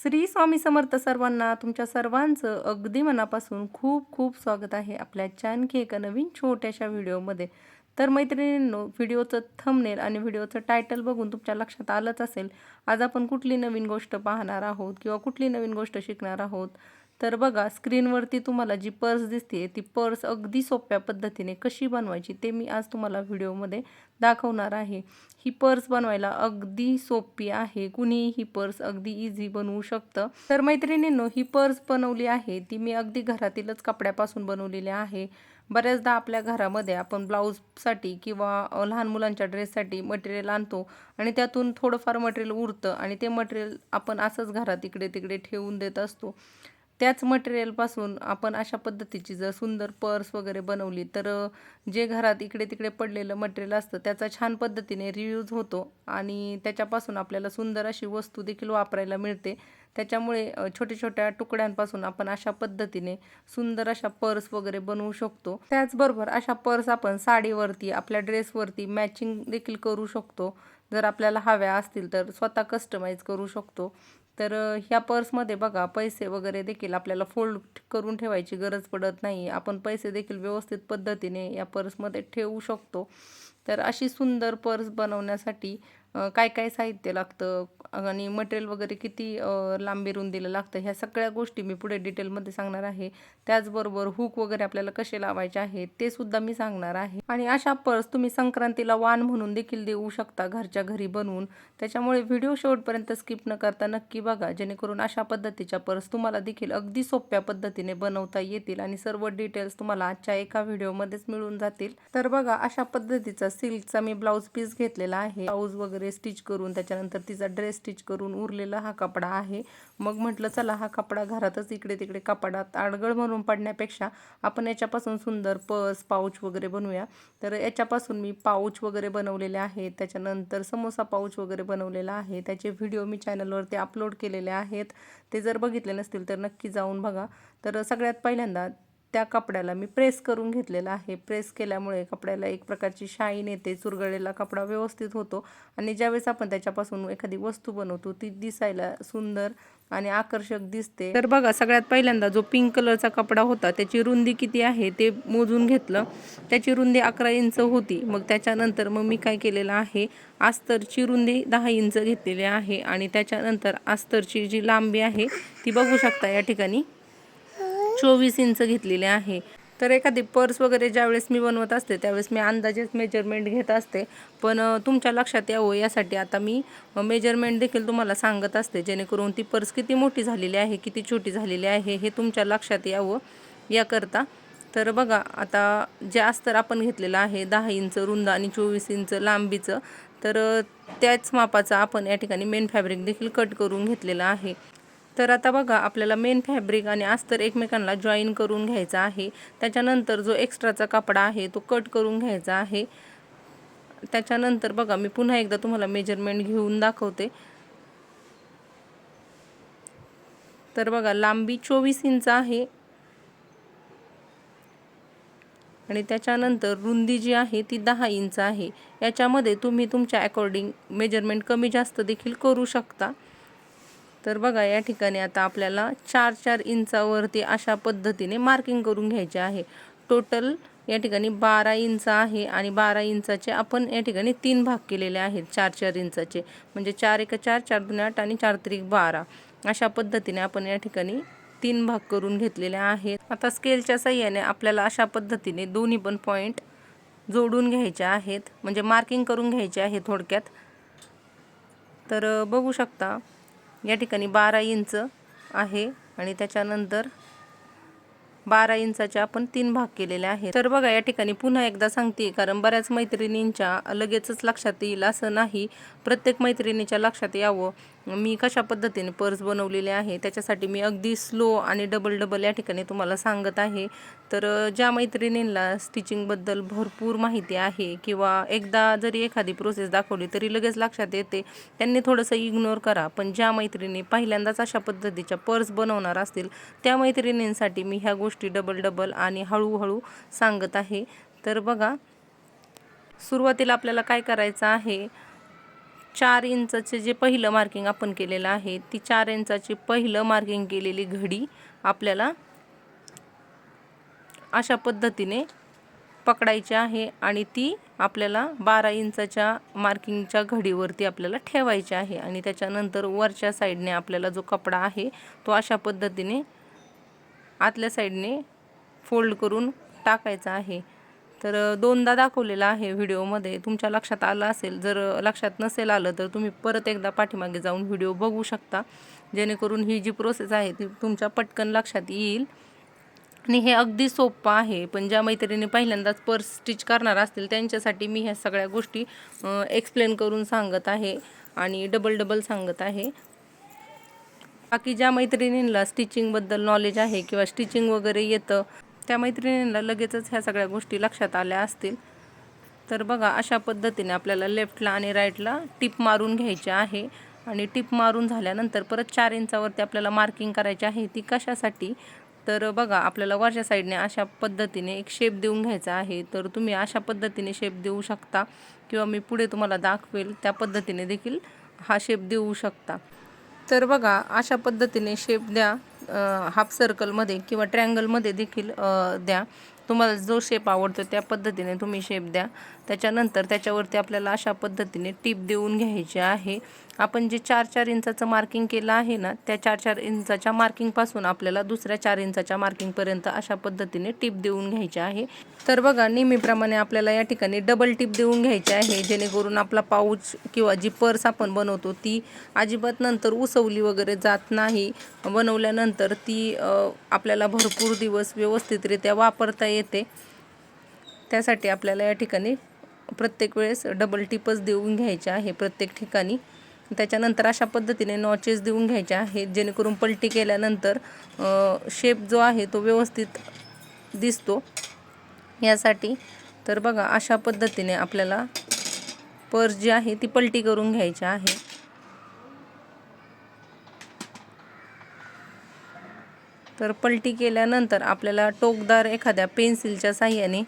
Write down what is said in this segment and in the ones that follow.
श्री स्वामी समर्थ सर्वांना तुमच्या सर्वांचं अगदी मनापासून खूप खूप स्वागत आहे आपल्या आणखी एका नवीन छोट्याशा व्हिडिओमध्ये. तर मैत्रिणींनो व्हिडिओचं थंबनेल आणि व्हिडिओचं टायटल बघून तुमच्या लक्षात आलंच असेल आज आपण कुठली नवीन गोष्ट पाहणार आहोत किंवा कुठली नवीन गोष्ट शिकणार आहोत? तर बघा स्क्रीनवरती तुम्हाला जी पर्स दिसते ती पर्स अगदी सोप्या पद्धतीने कशी बनवायची ते मी आज तुम्हाला व्हिडिओमध्ये दाखवणार आहे. ही पर्स बनवायला अगदी सोपी आहे. कुणीही ही पर्स अगदी इझी बनवू शकतं. तर मैत्रिणींनो ही पर्स बनवली आहे. ती मी अगदी घरातीलच कपड्यापासून बनवलेली आहे. बऱ्याचदा आपल्या घरामध्ये आपण ब्लाऊजसाठी किंवा लहान मुलांच्या ड्रेससाठी मटेरियल आणतो आणि त्यातून थोडंफार मटेरियल उरतं आणि ते मटेरियल आपण असंच घरात इकडे तिकडे ठेवून देत असतो. त्याच मटेरियलपासून आपण अशा पद्धतीची जर सुंदर पर्स वगैरे बनवली तर जे घरात इकडे तिकडे पडलेलं मटेरियल असतं त्याचा छान पद्धतीने रियूज होतो आणि त्याच्यापासून आपल्याला सुंदर अशी वस्तू देखील वापरायला मिळते. त्याच्यामुळे छोट्या छोट्या तुकड्यांपासून आपण अशा पद्धतीने सुंदर अशा पर्स वगैरे बनवू शकतो. त्याचबरोबर अशा पर्स आपण साडीवरती आपल्या ड्रेसवरती मॅचिंग देखील करू शकतो. जर आपल्याला हव्या असतील तर स्वतः कस्टमाइज करू शकतो. तर ह्या पर्समध्ये बघा पैसे वगैरे देखील आपल्याला फोल्ड करून ठेवायची गरज पडत नाही. आपण पैसे देखील व्यवस्थित पद्धतीने या पर्समध्ये ठेवू शकतो. तर अशी सुंदर पर्स बनवण्यासाठी काय काय साहित्य लागतं? आणि मटेरियल वगैरे किती लांबी रुंदीला लागतं? ह्या सगळ्या गोष्टी मी पुढे डिटेलमध्ये सांगणार आहे. त्याचबरोबर हुक वगैरे आपल्याला कसे लावायचे आहेत ते सुद्धा मी सांगणार आहे. आणि अशा पर्स तुम्ही संक्रांतीला वाण म्हणून देखील देऊ शकता घरच्या घरी बनवून. त्याच्यामुळे व्हिडिओ शेवटपर्यंत स्किप न करता नक्की बघा. जेणेकरून अशा पद्धतीच्या पर्स तुम्हाला देखील अगदी सोप्या पद्धतीने बनवता येतील आणि सर्व डिटेल्स तुम्हाला आजच्या एका व्हिडिओमध्येच मिळून जातील. तर बघा अशा पद्धतीचा सिल्कचा मी ब्लाऊज पीस घेतलेला आहे. ब्लाऊज वगैरे स्टिच करून त्याच्यानंतर तिचा ड्रेस स्टिच करून उरलेला हा कपडा आहे. मग म्हटलं चला हा कपडा घरातच इकडे तिकडे कपाडात आडगळ म्हणून पडण्यापेक्षा आपण याच्यापासून सुंदर पर्स पाऊच वगैरे बनवूया. तर याच्यापासून मी पाऊच वगैरे बनवलेले आहेत त्याच्यानंतर समोसा पाऊच वगैरे बनवलेला आहे. त्याचे व्हिडिओ मी चॅनलवरती अपलोड केलेले आहेत. ते जर बघितले नसतील तर नक्की जाऊन बघा. तर सगळ्यात पहिल्यांदा त्या कपड्याला मी प्रेस करून घेतलेला आहे. प्रेस केल्यामुळे कपड्याला एक प्रकारची शाईन येते चुरगळलेला कपडा व्यवस्थित होतो आणि ज्यावेळेस आपण त्याच्यापासून एखादी वस्तू बनवतो ती दिसायला सुंदर आणि आकर्षक दिसते. तर बघा सगळ्यात पहिल्यांदा जो पिंक कलरचा कपडा होता त्याची रुंदी किती आहे ते मोजून घेतलं. त्याची रुंदी अकरा इंच होती. मग त्याच्यानंतर मग मी काय केलेलं आहे अस्तरची रुंदी दहा इंच घेतलेली आहे आणि त्याच्यानंतर अस्तरची जी लांबी आहे ती बघू शकता या ठिकाणी. चोवीस इंच घेतलेले आहे. तर एखादी पर्स वगैरे ज्यावेळेस मी बनवत असते त्यावेळेस मी अंदाजेच मेजरमेंट घेत असते. पण तुमच्या लक्षात यावं यासाठी आता मी मेजरमेंट देखील तुम्हाला सांगत असते जेणेकरून ती पर्स किती मोठी झालेली आहे किती छोटी झालेली आहे हे तुमच्या लक्षात यावं याकरता. तर बघा आता जे अस्तर आपण घेतलेलं आहे दहा इंच रुंद आणि चोवीस इंच लांबीचं तर त्याच मापाचा आपण या ठिकाणी मेन फॅब्रिक देखील कट करून घेतलेलं आहे. तर आता बघा आपल्याला मेन फॅब्रिक आणि अस्तर एकमेकांना जॉईन करून घ्यायचा आहे. त्याच्यानंतर जो एक्स्ट्राचा कपडा आहे तो कट करून घ्यायचा आहे. त्याच्यानंतर बघा मी पुन्हा एकदा तुम्हाला मेजरमेंट घेऊन दाखवते. तर बघा लांबी चोवीस इंच आहे. आणि त्याच्यानंतर रुंदी जी आहे ती दहा इंच आहे. याच्यामध्ये तुम्ही तुमच्या अकॉर्डिंग मेजरमेंट कमी जास्त देखील करू शकता. तर बघा या ठिकाणी आता आपल्याला चार चार इंचावरती अशा पद्धतीने मार्किंग करून घ्यायचे आहे. टोटल या ठिकाणी बारा इंच आहे आणि बारा इंचाचे आपण या ठिकाणी तीन भाग केलेले आहेत चार चार इंचाचे. म्हणजे चार एक चार चार दोन आठ आणि चार त्रिक बारा. अशा पद्धतीने आपण या ठिकाणी तीन भाग करून घेतलेले आहेत. आता स्केलच्या सहाय्याने आपल्याला अशा पद्धतीने दोन्ही पण पॉईंट जोडून घ्यायचे आहेत. म्हणजे मार्किंग करून घ्यायचे आहे थोडक्यात. तर बघू शकता या ठिकाणी बारा इंच आहे आणि त्याच्यानंतर बारा इंचाचे आपण तीन भाग केलेले आहेत. तर बघा या ठिकाणी पुन्हा एकदा सांगते कारण बऱ्याच मैत्रिणींच्या लगेचच लक्षात येईल असं नाही. प्रत्येक मैत्रिणीच्या लक्षात यावं. मी कशा पद्धतीने पर्स बनवलेले आहे त्याच्यासाठी मी अगदी स्लो आणि डबल डबल या ठिकाणी तुम्हाला सांगत आहे. तर ज्या मैत्रिणींना स्टिचिंगबद्दल भरपूर माहिती आहे किंवा एकदा जरी एखादी प्रोसेस दाखवली तरी लगेच लक्षात येते त्यांनी थोडंसं इग्नोर करा. पण ज्या मैत्रिणी पहिल्यांदाच अशा पद्धतीच्या पर्स बनवणार असतील त्या मैत्रिणींसाठी मी ह्या गोष्टी डबल डबल आणि हळूहळू सांगत आहे. तर बघा सुरुवातीला आपल्याला काय करायचं आहे चार इंचाचे जे पहिलं मार्किंग आपण केलेलं आहे ती चार इंचाची पहिलं मार्किंग केलेली घडी आपल्याला अशा पद्धतीने पकडायची आहे आणि ती आपल्याला बारा इंचाच्या मार्किंगच्या घडीवरती आपल्याला ठेवायची आहे आणि त्याच्यानंतर वरच्या साईडने आपल्याला जो कपडा आहे तो अशा पद्धतीने आतल्या साईडने फोल्ड करून टाकायचा आहे. तर दोनदा दाखवलेला आहे व्हिडिओमध्ये. तुमच्या लक्षात आलं असेल जर लक्षात नसेल आलं तर तुम्ही परत एकदा पाठीमागे जाऊन व्हिडिओ बघू शकता. जेणेकरून ही जी प्रोसेस आहे ती तुमच्या पटकन लक्षात येईल. आणि हे अगदी सोपं आहे पण ज्या मैत्रिणी पहिल्यांदाच पर्स स्टिच करणार असतील त्यांच्यासाठी मी ह्या सगळ्या गोष्टी एक्सप्लेन करून सांगत आहे आणि डबल डबल सांगत आहे. बाकी ज्या मैत्रिणींना स्टिचिंगबद्दल नॉलेज आहे किंवा स्टिचिंग वगैरे येतं त्या मैत्रिणींना लगेचच ह्या सगळ्या गोष्टी लक्षात आल्या असतील. तर बघा अशा पद्धतीने आपल्याला लेफ्टला आणि राईटला टिप मारून घ्यायची आहे. आणि टिप मारून झाल्यानंतर परत चार इंचावरती आपल्याला मार्किंग करायची आहे ती कशासाठी? तर बघा आपल्याला वरच्या साईडने अशा पद्धतीने एक शेप देऊन घ्यायचा आहे. तर तुम्ही अशा पद्धतीने शेप देऊ शकता किंवा मी पुढे तुम्हाला दाखवेल त्या पद्धतीने देखील हा शेप देऊ शकता. तर बघा अशा पद्धतीने शेप द्या. हाफ सर्कलमध्ये किंवा ट्रँगलमध्ये देखील द्या. तुम्हाला जो शेप आवडतो त्या पद्धतीने तुम्ही शेप द्या. त्याच्यानंतर त्याच्यावरती आपल्याला अशा पद्धतीने टीप देऊन घ्यायची आहे. आपण जे चार चार इंचाचं मार्किंग केलं आहे ना त्या चार चार इंचाच्या मार्किंगपासून आपल्याला दुसऱ्या चार इंचाच्या मार्किंगपर्यंत अशा पद्धतीने टीप देऊन घ्यायची आहे. तर बघा नेहमीप्रमाणे आपल्याला या ठिकाणी डबल टीप देऊन घ्यायची आहे जेणेकरून आपला पाऊच किंवा जी पर्स आपण बनवतो ती अजिबात नंतर उसवली वगैरे जात नाही. बनवल्यानंतर ती आपल्याला भरपूर दिवस व्यवस्थितरित्या वापरता येते. त्यासाठी आपल्याला या ठिकाणी प्रत्येक वेळेस डबल टिपच देऊन घ्यायचे आहे प्रत्येक ठिकाणी. त्याच्यानंतर अशा पद्धतीने नॉचेस देऊन घ्यायचे आहेत. जेणेकरून पलटी केल्यानंतर शेप जो आहे तो व्यवस्थित दिसतो. यासाठी तर बघा अशा पद्धतीने आपल्याला पर्स जी आहे ती पलटी करून घ्यायची आहे. तर पलटी केल्यानंतर आपल्याला टोकदार एखाद्या पेन्सिलच्या साह्याने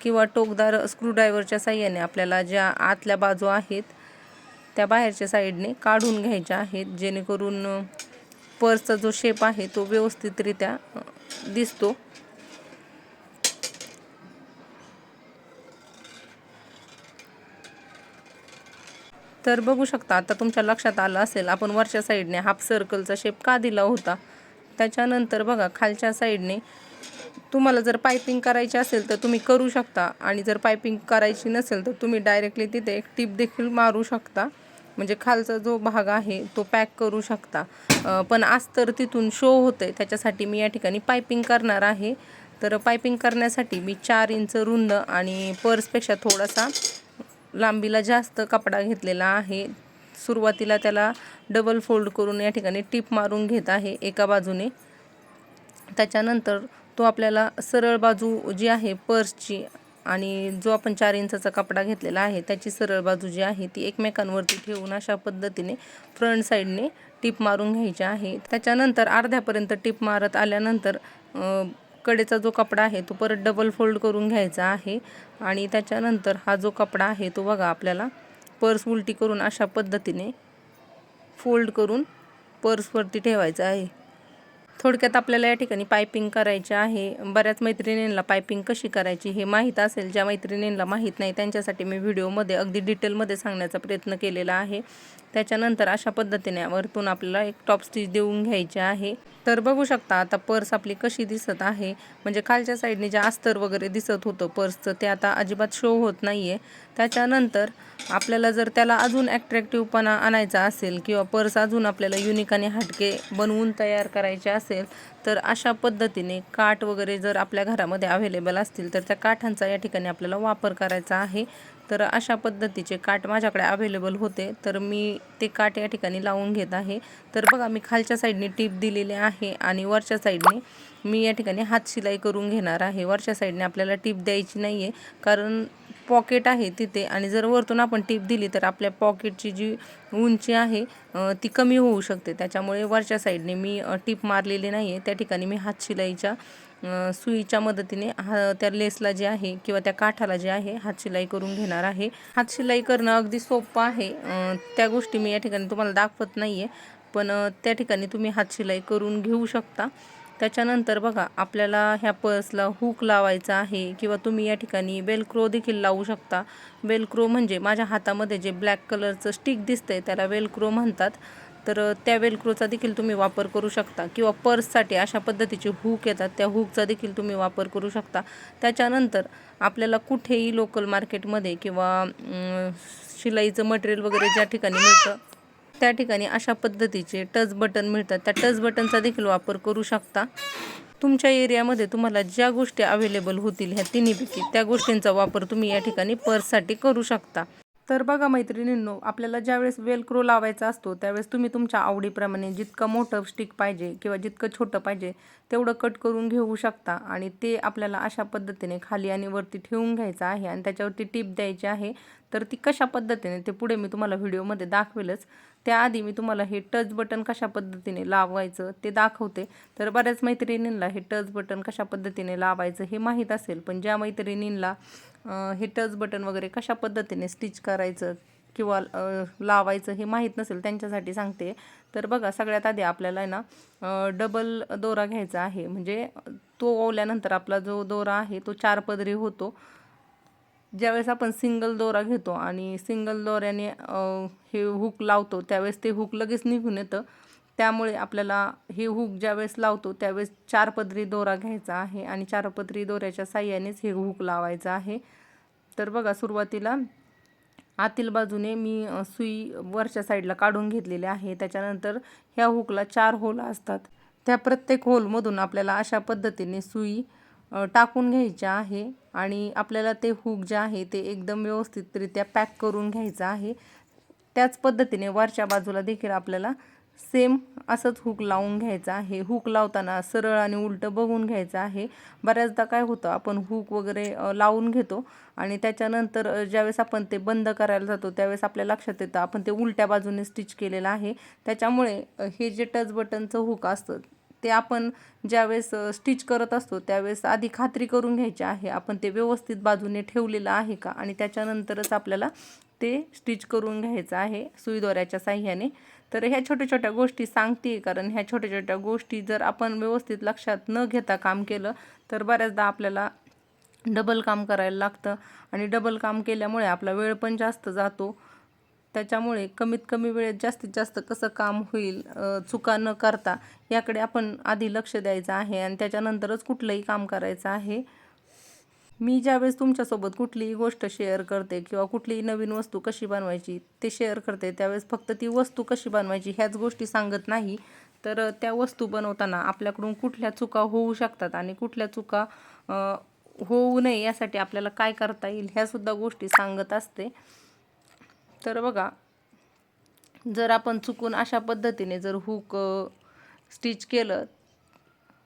किंवा टोकदार स्क्रूड्रायव्हरच्या साह्याने आपल्याला ज्या आतल्या बाजू आहेत त्या बाहेरच्या साईडने काढून घ्यायच्या आहेत जेणेकरून पर्सचा जो शेप आहे तो व्यवस्थितरित्या दिसतो. तर बघू शकता आता तुमच्या लक्षात आलं असेल आपण वरच्या साईडने हाफ सर्कलचा शेप का दिला होता? त्याच्यानंतर बघा खालच्या साईडने तुम्हाला जर पायपिंग करायची असेल तर तुम्ही करू शकता आणि जर पायपिंग करायची नसेल तर तुम्ही डायरेक्टली तिथे एक टीप देखील मारू शकता. म्हणजे खालचा जो भाग आहे तो पॅक करू शकता. पण अस्तर तिथून शो होतं आहे त्याच्यासाठी मी या ठिकाणी पायपिंग करणार आहे. तर पायपिंग करण्यासाठी मी चार इंच रुंद आणि पर्सपेक्षा थोडासा लांबीला जास्त कपडा घेतलेला आहे. सुरुवातीला त्याला डबल फोल्ड करून या ठिकाणी टीप मारून घेत आहे एका बाजूने. त्याच्यानंतर तो आपल्याला सरळ बाजू जी आहे पर्सची आणि जो आपण चार इंचाचा कपडा घेतलेला आहे त्याची सरळ बाजू जी आहे ती एकमेकांवरती ठेवून अशा पद्धतीने फ्रंट साईडने टीप मारून घ्यायची आहे. त्याच्यानंतर अर्ध्यापर्यंत टीप मारत आल्यानंतर कडेचा जो कपडा आहे तो परत डबल फोल्ड करून घ्यायचा आहे. आणि त्याच्यानंतर हा जो कपडा आहे तो बघा आपल्याला पर्स उलटी करून अशा पद्धतीने फोल्ड करून पर्सवरती ठेवायचा आहे. थोडक्यात आपल्याला या ठिकाणी पायपिंग करायची आहे. बऱ्याच मैत्रिणींना पायपिंग कशी करायची हे माहीत असेल. ज्या मैत्रिणींना माहीत नाही त्यांच्यासाठी मी व्हिडिओमध्ये अगदी डिटेलमध्ये सांगण्याचा प्रयत्न केलेला आहे. त्याच्यानंतर अशा पद्धतीने वरतून आपल्याला एक टॉप स्टिच देऊन घ्यायची आहे. तर बघू शकता आता पर्स आपली कशी दिसत आहे. म्हणजे खालच्या साईडने जे अस्तर वगैरे दिसत होतं पर्सचं ते आता अजिबात शो होत नाही आहे त्याच्यानंतर आपल्याला जर त्याला अजून ॲट्रॅक्टिव्हपणा आणायचा असेल किंवा पर्स अजून आपल्याला युनिक आणि हटके बनवून तयार करायचे असेल तर अशा पद्धतीने काठ वगैरे जर आपल्या घरामध्ये अवेलेबल असतील तर त्या काठांचा या ठिकाणी आपल्याला वापर करायचा आहे. तर अशा पद्धतीचे काठ माझ्याकडे अवेलेबल होते. तर मी ते काठ या ठिकाणी लावून घेत आहे. तर बघा मी खालच्या साईडने टीप दिलेली आहे आणि वरच्या साईडने मी या ठिकाणी हात शिलाई करून घेणार आहे. वरच्या साईडने आपल्याला टीप द्यायची नाही आहे कारण पॉकेट आहे तिथे. आणि जर वरतून आपण टीप दिली तर आपल्या पॉकेटची जी उंची आहे ती कमी होऊ शकते. त्याच्यामुळे वरच्या साईडने मी टीप मारलेली नाही आहे त्या ठिकाणी मी हात शिलाईच्या सुईच्या मदतीने हा त्या लेसला जे आहे किंवा त्या काठाला जे आहे हातशिलाई करून घेणार आहे. हातशिलाई करणं अगदी सोपं आहे. त्या गोष्टी मी या ठिकाणी तुम्हाला दाखवत नाही आहे पण त्या ठिकाणी तुम्ही हातशिलाई करून घेऊ शकता. त्याच्यानंतर बघा आपल्याला ह्या पर्सला हुक लावायचा आहे किंवा तुम्ही या ठिकाणी वेलक्रो देखील लावू शकता. वेलक्रो म्हणजे माझ्या हातामध्ये जे ब्लॅक कलरचं स्टिक दिसतंय त्याला वेलक्रो म्हणतात. तर त्या वेलक्रोचा देखील तुम्ही वापर करू शकता. किंवा पर्ससाठी अशा पद्धतीचे हुक येतात त्या हुकचा देखील तुम्ही वापर करू शकता. त्याच्यानंतर आपल्याला कुठेही लोकल मार्केटमध्ये किंवा शिलाईचं मटेरियल वगैरे ज्या ठिकाणी मिळतं त्या ठिकाणी अशा पद्धतीचे टच बटन मिळतात. त्या टच बटनचा देखील वापर करू शकता. तुमच्या एरियामध्ये तुम्हाला ज्या गोष्टी अवेलेबल होतील ह्या तिन्हीपैकी त्या गोष्टींचा वापर तुम्ही या ठिकाणी पर्ससाठी करू शकता. तर बघा मैत्रिणींनो आपल्याला ज्यावेळेस वेलक्रो लावायचा असतो त्यावेळेस तुम्ही तुमच्या आवडीप्रमाणे जितकं मोठं स्टिक पाहिजे किंवा जितकं छोटं पाहिजे तेवढं कट करून घेऊ शकता. आणि ते आपल्याला अशा पद्धतीने खाली आणि वरती ठेवून घ्यायचं आहे आणि त्याच्यावरती टीप द्यायची आहे. तर ती कशा पद्धतीने ते पुढे मी तुम्हाला व्हिडिओमध्ये दाखवेलच. त्याआधी मी तुम्हाला हे टच बटन कशा पद्धतीने लावायचं ते दाखवते. तर बऱ्याच मैत्रिणींना हे टच बटन कशा पद्धतीने लावायचं हे माहीत असेल पण ज्या मैत्रिणींना हे टच बटन वगैरे कशा पद्धतीने स्टिच करायचं किंवा लावायचं हे माहीत नसेल त्यांच्यासाठी सांगते. तर बघा सगळ्यात आधी आपल्याला आहे ना डबल दोरा घ्यायचा आहे. म्हणजे तो ओवल्यानंतर आपला जो दोरा आहे तो चार पदरी होतो. ज्यावेळेस आपण सिंगल दोरा घेतो आणि सिंगल दोऱ्याने हे हुक लावतो त्यावेळेस ते हुक लगेच निघून येतं. त्यामुळे आपल्याला हे हुक ज्यावेळेस लावतो त्यावेळेस चार पदरी दोरा घ्यायचा आहे आणि चार पदरी दोऱ्याच्या साह्यानेच हे हुक लावायचं आहे. तर बघा सुरुवातीला आतील बाजूने मी सुई वरच्या साईडला काढून घेतलेली आहे. त्याच्यानंतर ह्या हुकला चार होल असतात. त्या प्रत्येक होलमधून आपल्याला अशा पद्धतीने सुई टाकून घ्यायच्या आहे आणि आपल्याला ते हुक जे आहे ते एकदम व्यवस्थितरित्या पॅक करून घ्यायचं आहे. त्याच पद्धतीने वरच्या बाजूला देखील आपल्याला सेम असंच हुक लावून घ्यायचं आहे. हुक लावताना सरळ आणि उलटं बघून घ्यायचं आहे. बऱ्याचदा काय होतं आपण हुक वगैरे लावून घेतो आणि त्याच्यानंतर ज्यावेळेस आपण ते बंद करायला जातो त्यावेळेस आपल्या लक्षात येतं आपण ते उलट्या बाजूने स्टिच केलेलं आहे. त्याच्यामुळे हे जे टच बटनचं हुक असतं ते आपण ज्यावेळेस स्टिच करत असतो त्यावेळेस आधी खात्री करून घ्यायची आहे. आपण ते व्यवस्थित बाजूने ठेवलेलं आहे का? आणि त्याच्यानंतरच आपल्याला ते स्टिच करून घ्यायचं आहे सुईदोऱ्याच्या साह्याने. तर ह्या छोट्या छोट्या गोष्टी सांगते कारण ह्या छोट्या छोट्या गोष्टी जर आपण व्यवस्थित लक्षात न घेता काम केलं तर बऱ्याचदा आपल्याला डबल काम करायला लागतं. आणि डबल काम केल्यामुळे आपला वेळ पण जास्त जातो. त्याच्यामुळे कमीत कमी वेळेत जास्तीत जास्त कसं काम होईल चुका न करता याकडे आपण आधी लक्ष द्यायचं आहे आणि त्याच्यानंतरच कुठलंही काम करायचं आहे. मी ज्यावेळेस तुमच्यासोबत कुठलीही गोष्ट शेअर करते किंवा कुठलीही नवीन वस्तू कशी बनवायची ते शेअर करते त्यावेळेस फक्त ती वस्तू कशी बनवायची ह्याच गोष्टी सांगत नाही. तर त्या वस्तू बनवताना आपल्याकडून कुठल्या चुका होऊ शकतात आणि कुठल्या चुका होऊ नये यासाठी आपल्याला काय करता येईल ह्यासुद्धा गोष्टी सांगत असते. तर बघा जर आपण चुकून अशा पद्धतीने जर हुक स्टिच केलं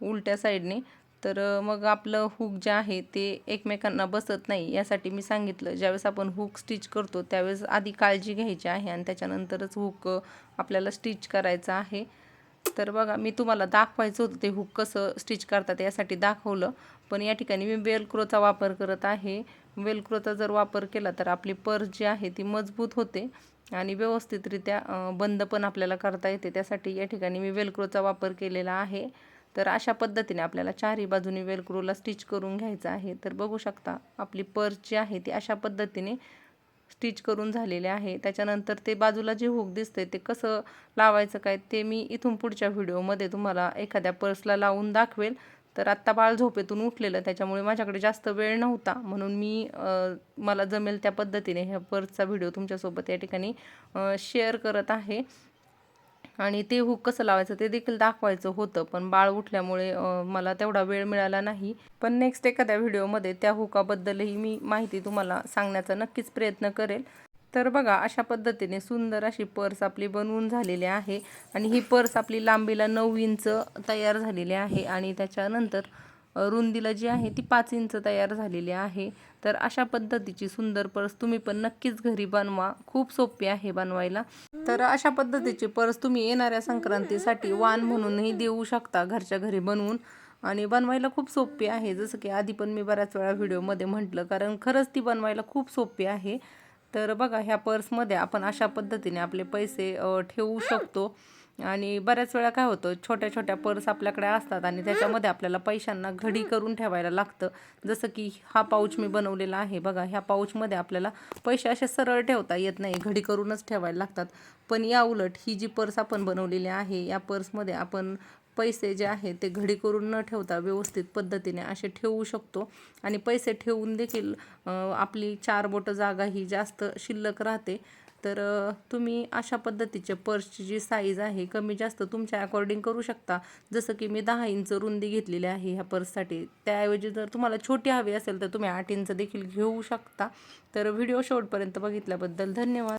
उलट्या साईडने तर मग आपलं हुक जे आहे ते एकमेकांना बसत नाही. यासाठी मी सांगितलं ज्यावेळेस आपण हुक स्टिच करतो त्यावेळेस आधी काळजी घ्यायची आहे आणि त्याच्यानंतरच हुक आपल्याला स्टिच करायचं आहे. तर बघा मी तुम्हाला दाखवायचं होतं ते हुक कसं स्टिच करतात यासाठी दाखवलं. पण या ठिकाणी मी बेलक्रोचा वापर करत आहे. वेलक्रोचा जर वापर केला तर आपली पर्स जी आहे ती मजबूत होते आणि व्यवस्थितरित्या बंद पण आपल्याला करता येते. त्यासाठी या ठिकाणी मी वेलक्रोचा वापर केलेला आहे. तर अशा पद्धतीने आपल्याला चारही बाजूनी वेलक्रोला स्टिच करून घ्यायचं आहे. तर बघू शकता आपली पर्स जी आहे ती अशा पद्धतीने स्टिच करून झालेले आहे. त्याच्यानंतर ते बाजूला जे हुक दिसतंय ते कसं लावायचं काय ते मी इथून पुढच्या व्हिडिओमध्ये तुम्हाला एखाद्या पर्सला लावून दाखवेल. तर आत्ता बाळ झोपेतून उठलेलं त्याच्यामुळे माझ्याकडे जास्त वेळ नव्हता. म्हणून मी मला जमेल त्या पद्धतीने ह्या पर्सचा व्हिडिओ तुमच्यासोबत या ठिकाणी शेअर करत आहे. आणि ते हुक कसं लावायचं ते देखील दाखवायचं होतं पण बाळ उठल्यामुळे मला तेवढा वेळ मिळाला नाही. पण नेक्स्ट एखाद्या व्हिडिओमध्ये त्या हुकाबद्दलही मी माहिती तुम्हाला सांगण्याचा नक्कीच प्रयत्न करेल. तर बघा अशा पद्धतीने सुंदर अशी पर्स आपली बनवून झालेली आहे आणि ही पर्स आपली लांबीला नऊ इंच तयार झालेली आहे आणि त्याच्यानंतर रुंदीला जी आहे ती पाच इंच तयार झालेली आहे. तर अशा पद्धतीची सुंदर पर्स तुम्ही पण नक्कीच घरी बनवा. खूप सोपी आहे बनवायला. तर अशा पद्धतीची पर्स तुम्ही येणाऱ्या संक्रांतीसाठी वाण म्हणूनही देऊ शकता घरच्या घरी बनवून. आणि बनवायला खूप सोपी आहे. जसं की आधी पण मी बऱ्याच वेळा व्हिडिओमध्ये म्हटलं कारण खरंच ती बनवायला खूप सोपी आहे. तर बघा ह्या पर्समध्ये आपण अशा पद्धतीने आपले पैसे ठेवू शकतो. आणि बऱ्याच वेळा काय होतं छोट्या छोट्या पर्स आपल्याकडे असतात आणि त्याच्यामध्ये आपल्याला पैशांना घडी करून ठेवायला लागतं. जसं की हा पाऊच मी बनवलेला आहे. बघा ह्या पाऊचमध्ये आपल्याला पैसे असे सरळ ठेवता येत नाही घडी करूनच ठेवायला लागतात. पण या उलट ही जी पर्स आपण बनवलेली आहे या पर्समध्ये आपण पैसे जे आहेत ते घडी करून न ठेवता व्यवस्थित पद्धतीने असे ठेवू शकतो. आणि पैसे ठेवून देखील आपली चार बोटं जागा ही जास्त शिल्लक राहते. तर तुम्ही अशा पद्धतीचे पर्सची जी साईज आहे कमी जास्त तुमच्या अकॉर्डिंग करू शकता. जसं की मी दहा इंच रुंदी घेतलेली आहे ह्या पर्ससाठी. त्याऐवजी जर तुम्हाला छोटी हवी असेल तर तुम्ही आठ इंच देखील घेऊ शकता. तर व्हिडिओ शेवटपर्यंत बघितल्याबद्दल धन्यवाद.